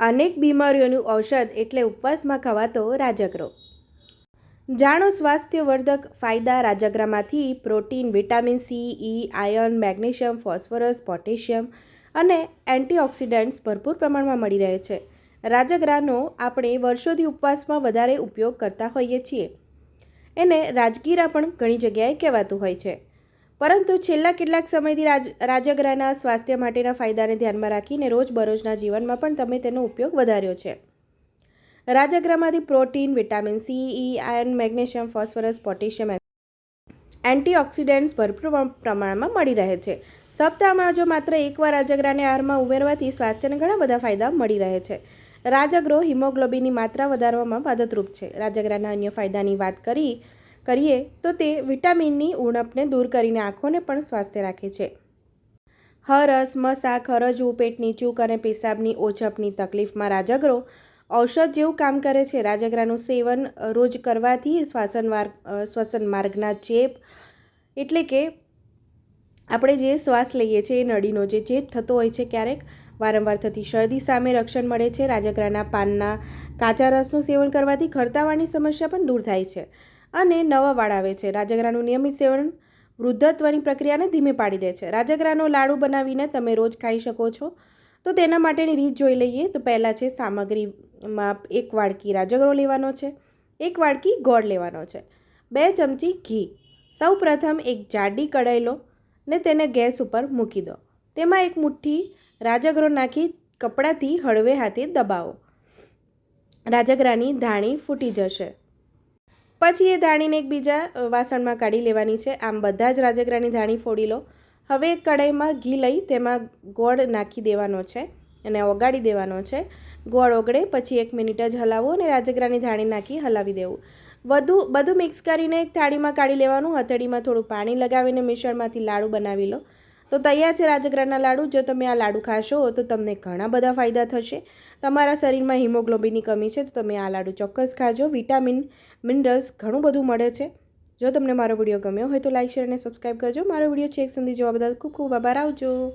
અનેક બીમારીઓનું ઔષધ એટલે ઉપવાસમાં ખવાતો રાજગરો. જાણો સ્વાસ્થ્યવર્ધક ફાયદા રાજગરામાંથી protein, vitamin C E iron, magnesium, phosphorus, potassium અને એન્ટીઓક્સિડન્ટ્સ ભરપૂર પ્રમાણમાં મળી રહે છે. રાજગરાનો આપણે વર્ષોથી ઉપવાસમાં વધારે ઉપયોગ કરતા હોઈએ છીએ. એને રાજગીરા પણ ઘણી જગ્યાએ કહેવાતું હોય છે. પરંતુ છેલ્લા કેટલાક સમયથી રાજ, રાજગરાના સ્વાસ્થ્ય માટેના ફાયદાને ધ્યાનમાં રાખીને રોજબરોજના જીવનમાં પણ તમે તેનો ઉપયોગ વધાર્યો છે. રાજગરામાંથી protein, vitamin C E iron magnesium, phosphorus, potassium antioxidants ભરપૂર પ્રમાણમાં મળી રહે છે. સપ્તાહમાં જો માત્ર એકવાર રાજગરાને આહારમાં ઉમેરવાથી સ્વાસ્થ્યને ઘણા બધા ફાયદા મળી રહે છે. રાજગરો હિમોગ્લોબિનની માત્રા વધારવામાં મદદરૂપ છે. રાજગરાના અન્ય ફાયદાની વાત કરી કરીએ તો તે વિટામિનની ઉણપને દૂર કરીને આંખોને પણ સ્વાસ્થ્ય રાખે છે. હરસ મસા ખરજવું પેટની ચૂક અને પેશાબની ઓછપની તકલીફમાં રાજગરો ઔષધ જેવું કામ કરે છે. રાજગરાનું સેવન રોજ કરવાથી શ્વાસન માર્ગ શ્વસન માર્ગના ચેપ એટલે કે આપણે જે શ્વાસ લઈએ છીએ એ નળીનો જે ચેપ થતો હોય છે ક્યારેક, વારંવાર થતી શરદી સામે રક્ષણ મળે છે. રાજગરાના પાનના કાચા રસનું સેવન કરવાથી ખરતાવાની સમસ્યા પણ દૂર થાય છે. અને નવા વાળ આવે છે. રાજગરાનું નિયમિત સેવન વૃદ્ધત્વની પ્રક્રિયાને ધીમે પાડી દે છે. રાજગરાનો લાડુ બનાવીને તમે રોજ ખાઈ શકો છો. તો તેના માટેની રીત જોઈ લઈએ. તો પહેલાં છે સામગ્રીમાં એક વાડકી રાજગરો લેવાનો છે. એક વાડકી ગોળ લેવાનો છે. બે ચમચી ઘી. સૌ પ્રથમ એક જાડી કઢાઈ લો ને તેને ગેસ ઉપર મૂકી દો. તેમાં એક મુઠ્ઠી રાજગરો નાખી કપડાથી હળવે હાથે દબાવો. રાજગરાની ધાણી ફૂટી જશે. પછી એ ધાણીને એકબીજા વાસણમાં કાઢી લેવાની છે. આમ બધા જ રાજગરાની ધાણી ફોડી લો. હવે એક કઢાઈમાં ઘી લઈ તેમાં ગોળ નાખી દેવાનો છે અને ઓગાળી દેવાનો છે. ગોળ ઓગળે, પછી એક મિનિટ જ હલાવવું અને રાજગરાની ધાણી નાખી હલાવી દેવું. વધુ, બધું મિક્સ કરીને એક થાળીમાં કાઢી લેવાનું. હથેળીમાં થોડું પાણી લગાવીને મિશ્રણમાંથી લાડુ બનાવી લો. તો તૈયાર છે રાજગરાના લાડુ. જો તમે આ લાડુ ખાશો, તો તમને ઘણા બધા ફાયદા થશે. તમારા શરીરમાં હિમોગ્લોબિનની કમી છે, તો તમે આ લાડુ ચોક્કસ ખાજો. વિટામિન, મિનરલ્સ ઘણું બધું મળે છે. જો તમને મારો વીડિયો ગમ્યો હોય તો લાઇક શેર અને સબસ્ક્રાઈબ કરજો. મારો વીડિયો છેક સુધી જોવા બદલ ખૂબ ખૂબ આભાર. આવજો.